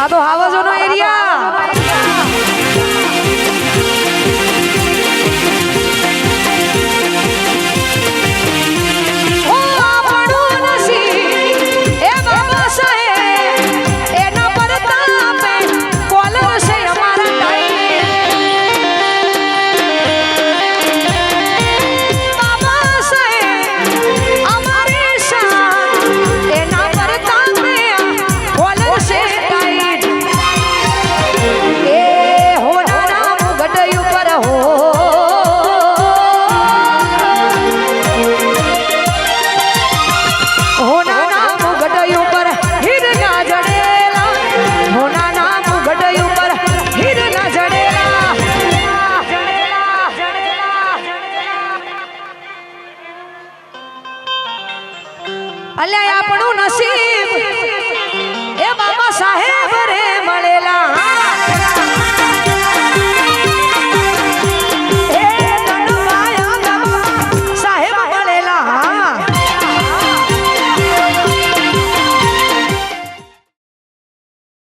આ તો હાવ અલ્યા આપણું નસીબ.